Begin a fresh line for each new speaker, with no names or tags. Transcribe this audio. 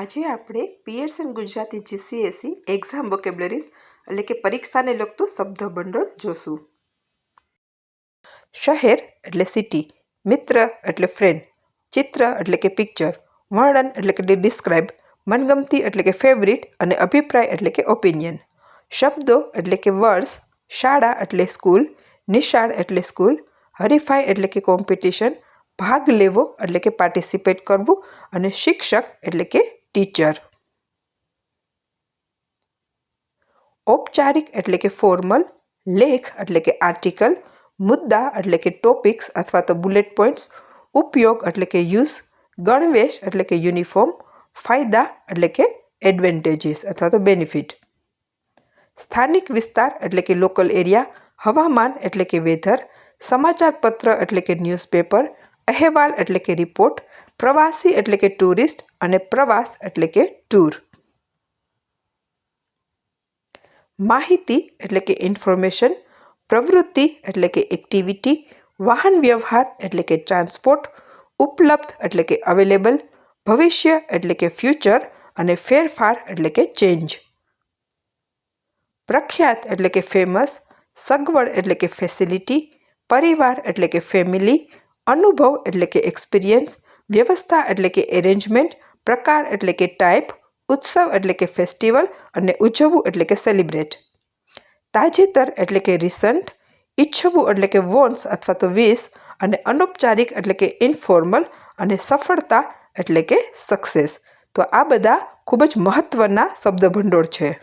આજે આપણે Pearson Gujarati GCAC exam vocabularies એટલે કે પરીક્ષાને લગતું શબ્દ ભંડોળ જોશું શહેર એટલે સિટી મિત્ર એટલે ફ્રેન્ડ ચિત્ર એટલે કે પિક્ચર વર્ણન એટલે કે ડિસ્ક્રાઇબ મનગમતી એટલે કે ફેવરિટ અને અભિપ્રાય એટલે કે ઓપિનિયન શબ્દો એટલે કે વર્ડ્સ શાળા એટલે સ્કૂલ નિશાળ એટલે સ્કૂલ હરીફાઈ એટલે કે કોમ્પિટિશન ભાગ લેવો એટલે કે પાર્ટિસિપેટ કરવું અને શિક્ષક એટલે કે औपचारिक એટલે કે ફોર્મલ લેખ એટલે કે આર્ટિકલ મુદ્દા એટલે કે ટોપિક્સ અથવા તો બુલેટ પોઈન્ટ્સ ઉપયોગ એટલે કે યુઝ ગણવેશ એટલે કે યુનિફોર્મ ફાયદા એટલે કે એડવાન્ટેજીસ અથવા તો બેનિફિટ સ્થાનિક વિસ્તાર એટલે કે લોકલ એરિયા હવામાન એટલે કે વેધર સમાચાર પત્ર એટલે કે ન્યૂઝપેપર ಅಹವಾಲ್ ಅಟ್ಲೇಕೆ ರಿಪೋರ್ಟ್ ಪ್ರವಾಸಿ ಅಟ್ಲೇಕೆ ಟೂರಿಸ್ಟ್ ಅನೆ ಪ್ರವಾಸ ಅಟ್ಲೇಕೆ ಟೂರ್ ಮಾಹಿತಿ ಅಟ್ಲೇಕೆ ಇನ್ಫರ್ಮೇಷನ್ ಪ್ರವೃತ್ತಿ ಅಟ್ಲೇಕೆ ಆಕ್ಟಿವಿಟಿ ವಾಹನ ವ್ಯವಹಾರ ಅಟ್ಲೇಕೆ ಟ್ರಾನ್ಸ್ಪೋರ್ಟ್ ಲಭ್ಯತೆ ಅಟ್ಲೇಕೆ ಅವೈಲೇಬಲ್ ಭವಿಷ್ಯ ಅಟ್ಲೇಕೆ ಫ್ಯೂಚರ್ ಅನೆ ಫೇರ್ ಫಾರ್ ಅಟ್ಲೇಕೆ ಚೇಂಜ್ ಪ್ರಖ್ಯಾತ ಅಟ್ಲೇಕೆ ಫೇಮಸ್ ಸಕವಲ್ ಅಟ್ಲೇಕೆ ಫೆಸಿಲಿಟಿ ಪರಿವಾರ ಅಟ್ಲೇಕೆ ಫ್ಯಾಮಿಲಿ અનુભવ એટલે કે એક્સપિરિયન્સ વ્યવસ્થા એટલે કે એરેન્જમેન્ટ પ્રકાર એટલે કે ટાઈપ ઉત્સવ એટલે કે ફેસ્ટિવલ અને ઉજવવું એટલે કે સેલિબ્રેટ તાજેતર એટલે કે રિસન્ટ ઈચ્છવું એટલે કે વોન્સ અથવા તો વિસ અને અનૌપચારિક એટલે કે ઇન્ફોર્મલ અને સફળતા એટલે કે સક્સેસ તો આ બધા ખૂબ જ મહત્ત્વના શબ્દભંડોળ છે